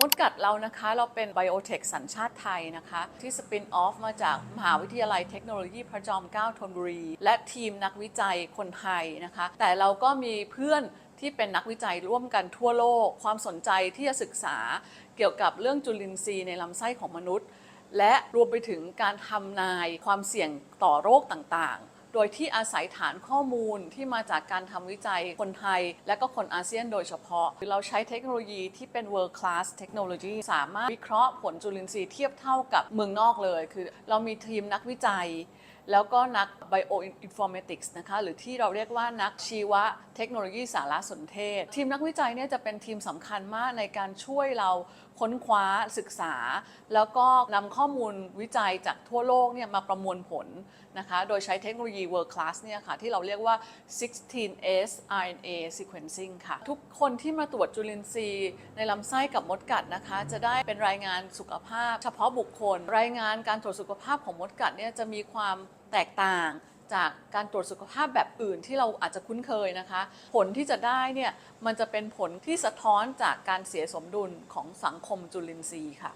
มดกัดเรานะคะเราเป็นไบโอเทคสัญชาติไทยนะคะ ที่สปินออฟมาจากมหาวิทยาลัยเทคโนโลยีพระจอมเกล้าธนบุรี และทีมนักวิจัยคนไทยนะคะ แต่เราก็มีเพื่อนที่เป็นนักวิจัยร่วมกันทั่วโลก ความสนใจที่จะศึกษาเกี่ยวกับเรื่องจุลินทรีย์ในลำไส้ของมนุษย์ และรวมไปถึงการทำนายความเสี่ยงต่อโรคต่างๆ โดยที่อาศัยฐานข้อมูลที่มาจากการทำวิจัยคนไทย และก็คนอาเซียนโดยเฉพาะเราใช้เทคโนโลยีที่เป็น world class เทคโนโลยีสามารถวิเคราะห์ผลจุลินทรีย์เทียบเท่ากับเมืองนอกเลย คือเรามีทีมนักวิจัย แล้วก็นัก bioinformatics นะคะหรือที่เราเรียกว่านักชีวเทคโนโลยีสารสนเทศ ทีมนักวิจัยเนี่ยจะเป็นทีมสำคัญมากในการช่วยเราค้นคว้าศึกษา แล้วก็นำข้อมูลวิจัยจากทั่วโลกเนี่ยมาประมวลผลนะคะโดยใช้เทคโนโลยี world class เนี่ยค่ะที่เราเรียกว่า 16S RNA sequencing ค่ะ ทุกคนที่มาตรวจจุลินทรีย์ในลำไส้กับมดกัดนะคะ จะได้เป็นรายงานสุขภาพ เฉพาะบุคคล รายงานการตรวจสุขภาพของมดกัดเนี่ยจะมีความ แตกต่างจากการตรวจสุขภาพแบบอื่นที่เราอาจจะคุ้นเคยนะคะ ผลที่จะได้เนี่ยมันจะเป็นผลที่สะท้อนจากการเสียสมดุลของสังคมจุลินทรีย์ค่ะ